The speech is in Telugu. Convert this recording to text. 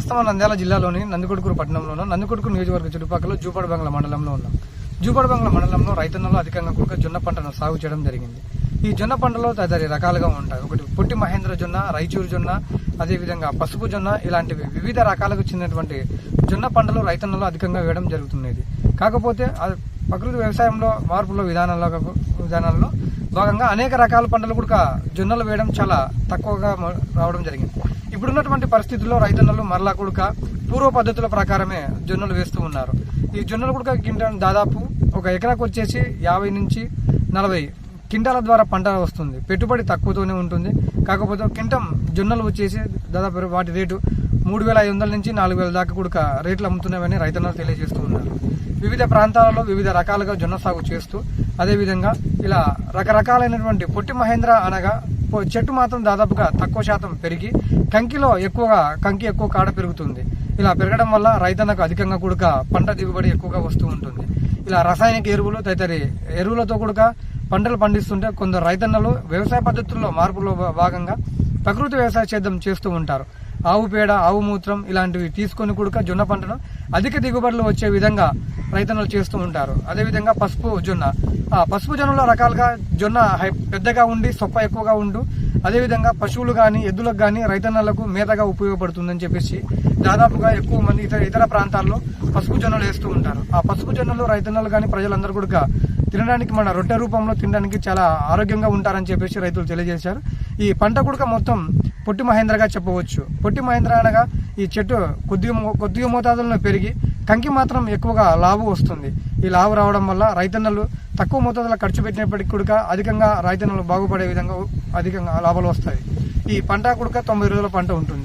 ప్రస్తుతం నంద్యాల జిల్లాలోని నందికొడుకూరు పట్టణంలోను నందికొడుకూరు నియోజకవర్గ చుట్టుపక్కల జూపడ బంగ్లా మండలంలో ఉన్నాం. జూపడ బంగ్లా మండలంలో రైతన్నలు అధికంగా కూడా జొన్న పంటను సాగు చేయడం జరిగింది. ఈ జొన్న పంటలో తదితర రకాలుగా ఉంటాయి. ఒకటి పొట్టి మహేంద్ర జొన్న రాయచూరు జొన్న అదేవిధంగా పసుపు జొన్న ఇలాంటివి వివిధ రకాలకు చెందినటువంటి జొన్న పంటలు రైతన్నలు అధికంగా వేయడం జరుగుతున్నది. కాకపోతే ప్రకృతి వ్యవసాయంలో మార్పుల విధానాల విధానాల్లో భాగంగా అనేక రకాల పంటలు కూడా జొన్నలు వేయడం చాలా తక్కువగా రావడం జరిగింది. ఇప్పుడున్నటువంటి పరిస్థితుల్లో రైతన్నలు మరలా కూడా పూర్వ పద్ధతుల ప్రకారమే జొన్నలు వేస్తూ ఉన్నారు. ఈ జొన్నలు కూడా కింటాన్ దాదాపు ఒక ఎకరాకు వచ్చేసి యాభై నుంచి నలభై కింటాల ద్వారా పంట వస్తుంది. పెట్టుబడి తక్కువతోనే ఉంటుంది. కాకపోతే కింటం జొన్నలు వచ్చేసి దాదాపు వాటి రేటు మూడు వేల ఐదు వందల నుంచి నాలుగు వేల దాకా కూడా రేట్లు అమ్ముతున్నామని రైతన్నలు తెలియజేస్తూ ఉన్నారు. వివిధ ప్రాంతాలలో వివిధ రకాలుగా జొన్న సాగు చేస్తూ అదేవిధంగా ఇలా రకరకాలైనటువంటి పొట్టి మహేంద్ర అనగా చెట్టు మాత్రం దాదాపుగా తక్కువ శాతం పెరిగి కంకిలో ఎక్కువగా కంకి ఎక్కువ కాడ పెరుగుతుంది. ఇలా పెరగడం వల్ల రైతన్నకు అధికంగా కూడా పంట దిగుబడి ఎక్కువగా వస్తూ ఉంటుంది. ఇలా రసాయనిక ఎరువులు తదితర ఎరువులతో కూడా పంటలు పండిస్తుంటే కొందరు రైతన్నలు వ్యవసాయ పద్ధతుల్లో మార్పులో భా- భాగంగా ప్రకృతి వ్యవసాయ సేద్యం చేస్తూ ఉంటారు. ఆవు పేడ ఆవు మూత్రం ఇలాంటివి తీసుకొని కూడా జొన్న పంటను అధిక దిగుబడులు వచ్చే విధంగా రైతన్నలు చేస్తూ ఉంటారు. అదేవిధంగా పసుపు జొన్న. ఆ పసుపు జొన్నలో రకాలుగా జొన్న హై- పెద్దగా ఉండి సొప్ప ఎక్కువగా ఉండు అదేవిధంగా పశువులు కానీ ఎద్దులకు కానీ రైతన్నలకు మేతగా ఉపయోగపడుతుందని చెప్పేసి దాదాపుగా ఎక్కువ మంది ఇతర ఇతర ప్రాంతాల్లో పసుపు జొన్నలు వేస్తూ ఉంటారు. ఆ పసుపు జొన్నలు రైతన్నలు కానీ ప్రజలందరూ కూడా తినడానికి మన రొట్టె రూపంలో తినడానికి చాలా ఆరోగ్యంగా ఉంటారని చెప్పేసి రైతులు తెలియజేశారు. ఈ పంట కుడక మొత్తం పొట్టి మహేంద్రగా చెప్పవచ్చు. పొట్టి మహేంద్ర అనగా ఈ చెట్టు కొద్దిగా కొద్దిగా మోతాదులో పెరిగి కంకి మాత్రం ఎక్కువగా లాభం వస్తుంది. ఈ లాభం రావడం వల్ల రైతన్నలు తక్కువ మోతాదులో ఖర్చు పెట్టినప్పటికీ కూడా అధికంగా రైతన్నలు బాగుపడే విధంగా అధికంగా లాభాలు వస్తాయి. ఈ పంట కూడా తొంభై రోజుల పంట ఉంటుంది.